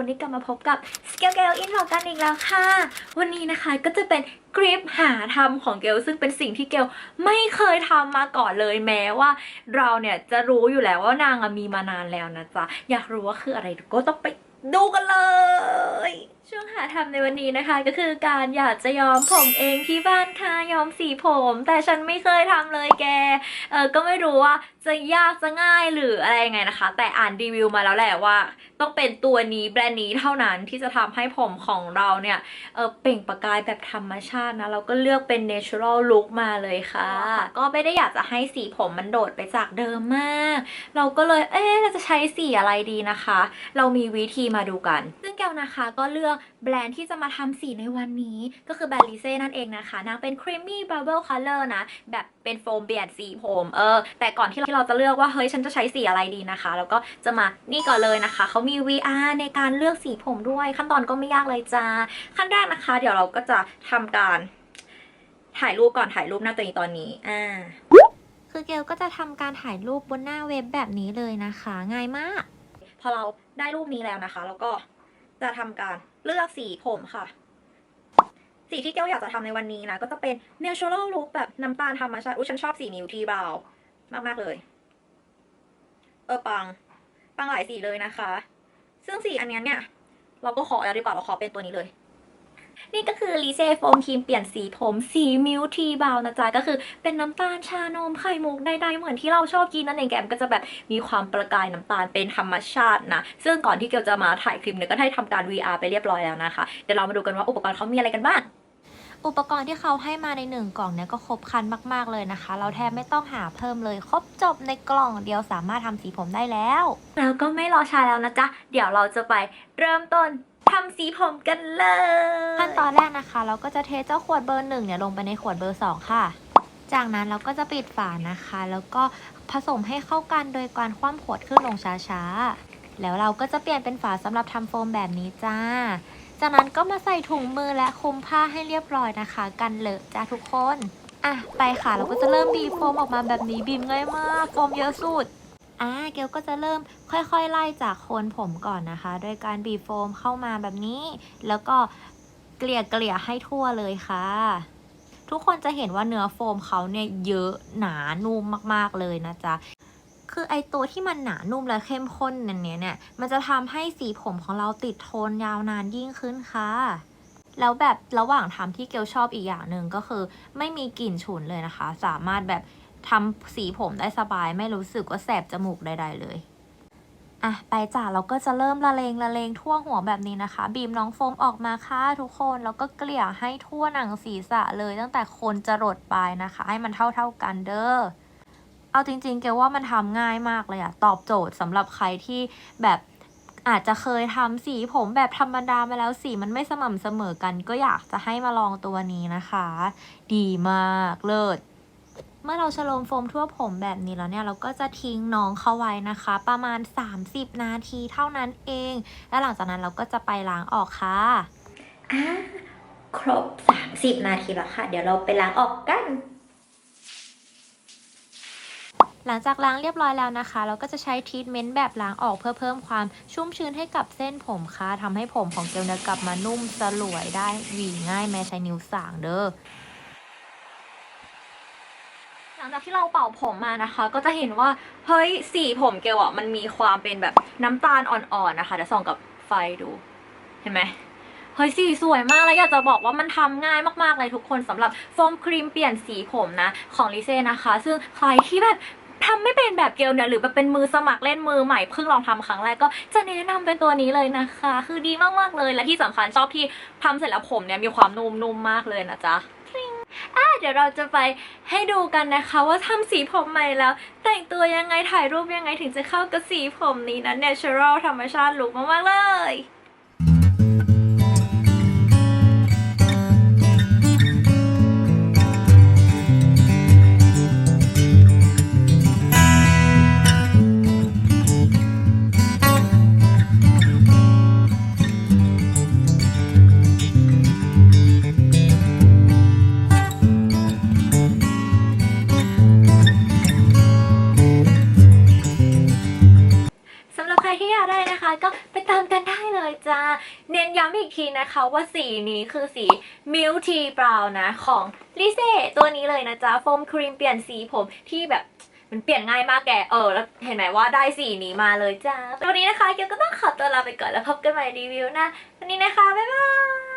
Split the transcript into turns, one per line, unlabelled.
วันนี้กลับมาพบกับ s k i l l g a l in ของกันอีกแล้วค่ะ วันนี้นะคะก็จะเป็นคลิปหาทำของเกลซึ่งเป็นสิ่งที่เกลไม่เคยทำมาก่อนเลยแม้ว่า เราเนี่ยจะรู้อยู่แล้วว่านางมีมานานแล้วนะจ๊ะ อยากรู้ว่าคืออะไรก็ต้องไปดูกันเลยช่วงหาทำในวันนี้นะคะ ก็คือการอยากจะย้อมผมเองที่บ้านค่ะย้อมสีผม แต่ฉันไม่เคยทำเลยแกเออก็ไม่รู้ว่าจะยากจะง่ายหรืออะไรยังไงนะคะ แต่อ่านรีวิวมาแล้วแหละว่า ต้องเป็นตัวนี้แบรนด์นี้เท่านั้นที่จะทำให้ผมของเราเนี่ยเออเปล่งประกายแบบธรรมชาตินะ เราก็เลือกเป็น natural look มาเลยค่ะ ก็ไม่ได้อยากจะให้สีผมมันโดดไปจากเดิมมาก เราก็เลยเอ๊ะเราจะใช้สีอะไรดีนะคะ เรามีวิธีมาดูกัน ซึ่งแก้วนะคะ ก็เลือกแบรนด์ที่จะมาทำสีในวันนี้ ก็คือแบรนด์ลิเซ่นั่นเองนะคะนางเป็น creamy bubble color นะ แบบเป็นโฟมเปลี่ยนสีผมเออแต่ก่อนที่เราจะเลือกว่าเฮ้ยฉันจะใช้สีอะไรดีนะคะ แล้วก็จะมานี่ก่อนเลยนะคะ เขามี VR ในการเลือกสีผมด้วย ขั้นตอนก็ไม่ยากเลยจ้าขั้นแรกนะคะ เดี๋ยวเราก็จะทำการถ่ายรูปก่อนถ่ายรูปหน้าตัวเองตอนนี้อ่า
คือเกลก็จะทำการถ่ายรูปบนหน้าเว็บแบบนี้เลยนะคะ ง่ายมาก
พอเราได้รูปนี้แล้วนะคะ แล้วก็ จะทำการเลือกสีผมค่ะ สีที่เก้วอยากจะทำในวันนี้นะ ก็จะเป็น natural look แบบน้ำตาลธรรมชาติอุ้ยฉันชอบสีมิวทีบาวมาก ๆ เลย เออปัง ปังหลายสีเลยนะคะ ซึ่งสีอันนี้เนี่ย เราก็ขอแล้วดีกว่าเราขอเป็นตัวนี้เลย นี่ก็คือลีเซ่โฟมครีมเปลี่ยนสีผมสีมิวทีบาวนะจ๊ะก็คือเป็นน้ำตาลชานมไข่มุกใดๆเหมือนที่เราชอบกินนั่นเองแกมก็จะแบบมีความประกายน้ำตาลเป็นธรรมชาตินะ ซึ่งก่อนที่เกลจะมาถ่ายคลิปเนี่ยก็ได้ทำการ VR ไปเรียบร้อยแล้วนะคะเดี๋ยวเรามาดูกันว่าอุปกรณ์เขามีอะไรกันบ้าง
อุปกรณ์ที่เขาให้มาในหนึ่งกล่องเนี่ยก็ครบครันมาก ๆ เลยนะคะ เราแทบไม่ต้องหาเพิ่มเลย ครบจบในกล่องเดียวสามารถทำสีผมได้แล้ว
แล้วก็ไม่รอช้าแล้วนะจ๊ะ เดี๋ยวเราจะไปเริ่มต้น ทำสีผมกันเลย
ขั้นตอนแรกนะคะ เราก็จะเทเจ้าขวดเบอร์หนึ่งเนี่ยลงไปในขวดเบอร์สองค่ะ จากนั้นเราก็จะปิดฝานะคะ แล้วก็ผสมให้เข้ากันโดยการคว่ำขวดขึ้นลงช้าๆ แล้วเราก็จะเปลี่ยนเป็นฝาสำหรับทำโฟมแบบนี้จ้า จากนั้นก็มาใส่ถุงมือและคลุมผ้าให้เรียบร้อยนะคะ กันเลอะจ้าทุกคน อะไปค่ะเราก็จะเริ่มบีบโฟมออกมาแบบนี้บีบง่ายมากโฟมเยอะสุด อ่าเกลก็จะเริ่มค่อยๆ ไล่จากโคนผมก่อนนะคะ โดยการบีบโฟมเข้ามาแบบนี้ แล้วก็เกลี่ยเกลี่ยให้ทั่วเลยค่ะ ทุกคนจะเห็นว่าเนื้อโฟมเขาเนี่ยเยอะหนานุ่มมากๆเลยนะจ๊ะคือไอตัวที่มันหนานุ่มและเข้มข้นนั่นเนี้ยเนี่ย มันจะทำให้สีผมของเราติดทนยาวนานยิ่งขึ้นค่ะ แล้วแบบระหว่างทำที่เกลชอบอีกอย่างหนึ่งก็คือ ไม่มีกลิ่นฉุนเลยนะคะ สามารถแบบ ทำสีผมได้สบายไม่รู้สึกว่าแสบจมูกใด ๆ เลยอะไปจ้ะเราก็จะเริ่มละเลงละเลงทั่วหัวแบบนี้นะคะ บีบน้องโฟมออกมาค่ะทุกคนแล้วก็เกลี่ยให้ทั่วหนังศีรษะเลยตั้งแต่โคนจรดปลายนะคะ ให้มันเท่าๆกันเด้อเอาจริงๆเกว่ามันทำง่ายมากเลยอะตอบโจทย์สำหรับใครที่แบบอาจจะเคยทำสีผมแบบธรรมดามาแล้วสีมันไม่สม่ำเสมอกัน ก็อยากจะให้มาลองตัวนี้นะคะ ดีมากเลิศ เมื่อเราฉโลมโฟมทั่วผมแบบนี้แล้วเนี่ยเราก็จะทิ้งน้องเข้าไว้นะคะ ประมาณ 30 นาทีเท่านั้นเอง แล้วหลังจากนั้นเราก็จะไปล้างออกค่ะ
อ่าครบ 30 นาทีแล้วค่ะ เดี๋ยวเราไปล้างออกกัน
หลังจากล้างเรียบร้อยแล้วนะคะ เราก็จะใช้ทรีทเมนต์แบบล้างออกเพื่อเพิ่มความชุ่มชื้นให้กับเส้นผมค่ะทำให้ผมของเกลเนี่ยกลับมานุ่มสลวยได้หวีง่ายแม้ใช้นิ้วสางเด้อ
หลังจากที่เราเป่าผมมานะคะ ก็จะเห็นว่าเฮ้ยสีผมเกลอะมันมีความเป็นแบบน้ำตาลอ่อนๆนะคะเดี๋ยวส่องกับไฟดูเห็นไหมเฮ้ยสีสวยมากแล้วอยากจะบอกว่ามันทำง่ายมากๆเลยทุกคนสำหรับโฟมครีมเปลี่ยนสีผมนะ ของลิเซ่นะคะ ซึ่งใครที่แบบทำไม่เป็นแบบเกลเนี่ยหรือแบบเป็นมือสมัครเล่นมือใหม่เพิ่งลองทำครั้งแรกก็จะแนะนำเป็นตัวนี้เลยนะคะ คือดีมากๆเลยและที่สำคัญชอบที่ทำเสร็จแล้วผมเนี่ยมีความนุ่มๆมากเลยนะจ๊ะ อะเดี๋ยวเราจะไปให้ดูกันนะคะ ว่าทำสีผมใหม่แล้ว แต่งตัวยังไงถ่ายรูปยังไงถึงจะเข้ากับสีผมนี้นะ natural ธรรมชาติลุกมากๆเลย รับใค
รที่อยากได้นะคะ ก็ไปตามกันได้เลยจ้า เน้นย้ำอีกทีนะคะว่าสีนี้คือสี Milk Tea Brown นะ ของลิเซ่ตัวนี้เลยนะจ๊ะโฟมครีมเปลี่ยนสีผมที่แบบมันเปลี่ยนง่ายมากแก เออ แล้วเห็นไหมว่าได้สีนี้มาเลยจ้าวันนี้นะคะเกียวก็ต้องขอตัวลาไปก่อนแล้วพบกันใหม่รีวิวหนะวันนี้นะคะ บ๊ายบาย